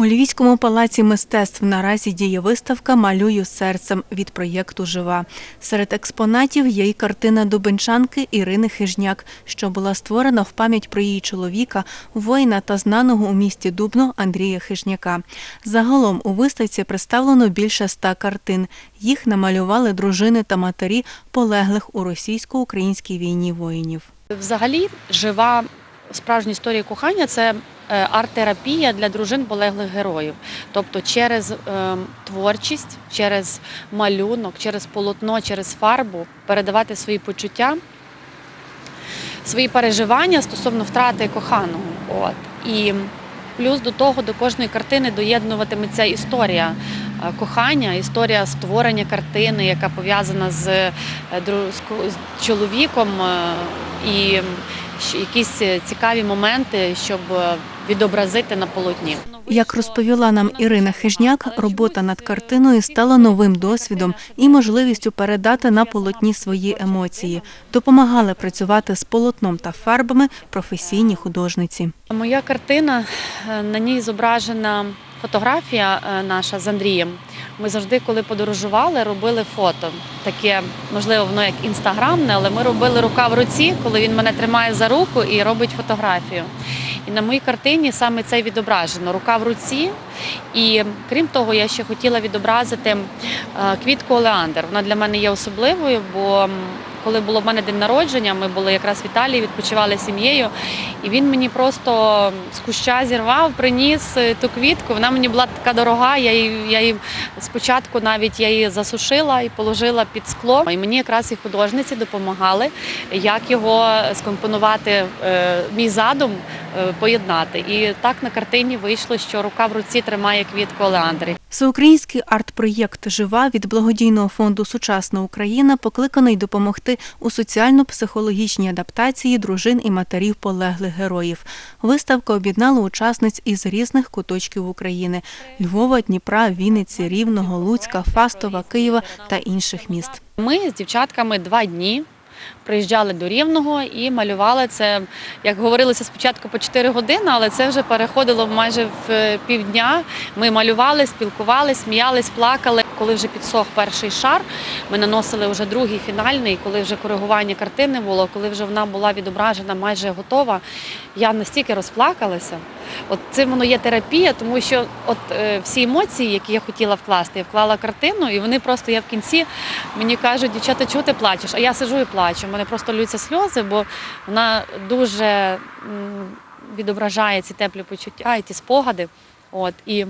У Львівському палаці мистецтв наразі діє виставка Малюю серцем від проєкту Жива. Серед експонатів є й картина дубенчанки Ірини Хижняк, що була створена в пам'ять про її чоловіка, воїна та знаного у місті Дубно Андрія Хижняка. Загалом у виставці представлено більше ста картин. Їх намалювали дружини та матері полеглих у російсько-українській війні воїнів. Взагалі, жива справжня історія кохання це арт-терапія для дружин полеглих героїв. Тобто через е, творчість, через малюнок, через полотно, через фарбу передавати свої почуття, свої переживання стосовно втрати коханого. От. І плюс до того до кожної картини доєднуватиметься історія е, кохання, історія створення картини, яка пов'язана з, е, з чоловіком е, і якісь е, цікаві моменти, щоб е, відобразити на полотні. Як розповіла нам Ірина Хижняк, робота над картиною стала новим досвідом і можливістю передати на полотні свої емоції. Допомагали працювати з полотном та фарбами професійні художниці. Моя картина е, на ній зображена фотографія е, наша з Андрієм. Ми завжди, коли подорожували, робили фото. Таке, можливо, воно як інстаграмне, але ми робили рука в руці, коли він мене тримає за руку і робить фотографію. І на моїй картині саме це відображено рука в руці. І крім того, я ще хотіла відобразити е, квітку Олеандр. Вона для мене є особливою, бо коли було в мене день народження, ми були якраз в Італії, відпочивали сім'єю, і він мені просто з куща зірвав, приніс е, ту квітку. Вона мені була така дорога. Я її, я її спочатку навіть я її засушила і положила під скло. І мені якраз і художниці допомагали, як його скомпонувати, е, мій задум е, поєднати. І так на картині вийшло, що рука в руці тримає квітку Олеандри. Всеукраїнський арт-проєкт Жива від благодійного фонду Сучасна Україна покликаний допомогти у соціально-психологічній адаптації дружин і матерів полеглих героїв. Виставка об'єднала учасниць із різних куточків України: Львова, Дніпра, Вінниці, Рівного, Луцька, Фастова, Києва та інших міст. Ми з дівчатками два дні приїжджали до Рівного і малювали це, як говорилося спочатку по 4 години, але це вже переходило майже в е, півдня. Ми малювали, спілкувалися, сміялись, плакали. Коли вже підсох перший шар, ми наносили вже другий фінальний, коли вже коригування картини було, коли вже вона була відображена майже готова. Я настільки розплакалася. От це воно є терапія, тому що от е, всі емоції, які я хотіла вкласти, я вклала картину, і вони просто я в кінці мені кажуть, дівчата, чого ти плачеш? А я сижу і плачу. У мене просто ллються сльози, бо вона дуже м, відображає ці теплі почуття і ті спогади. От і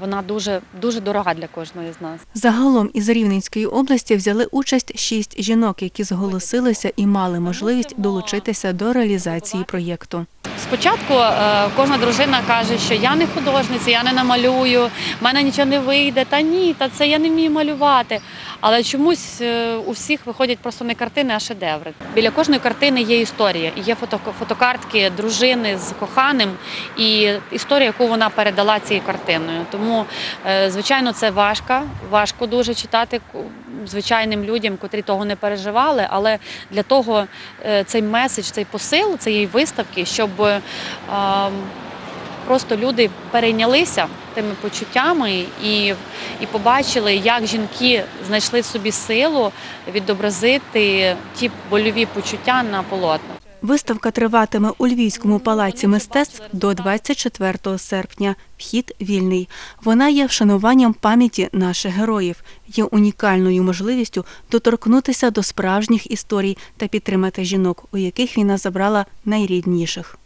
вона дуже дуже дорога для кожної з нас. Загалом із Рівненської області взяли участь шість жінок, які зголосилися і мали можливість долучитися до реалізації проєкту. Спочатку е, кожна дружина каже, що я не художниця, я не намалюю, в мене нічого не вийде. Та ні, та це я не вмію малювати. Але чомусь е, у всіх виходять просто не картини, а шедеври. Біля кожної картини є історія. І є фото, фотокартки дружини з коханим і історія, яку вона передала цією картиною. Тому, е, звичайно, це важко, важко дуже читати звичайним людям, котрі того не переживали. Але для того е, цей меседж, цей посил цієї виставки, щоб е, просто люди перейнялися тими почуттями і, і побачили, як жінки знайшли в собі силу відобразити ті больові почуття на полотнах. Виставка триватиме у Львівському палаці мистецтв до 24 серпня. Вхід вільний. Вона є вшануванням пам'яті наших героїв, є унікальною можливістю доторкнутися до справжніх історій та підтримати жінок, у яких війна забрала найрідніших.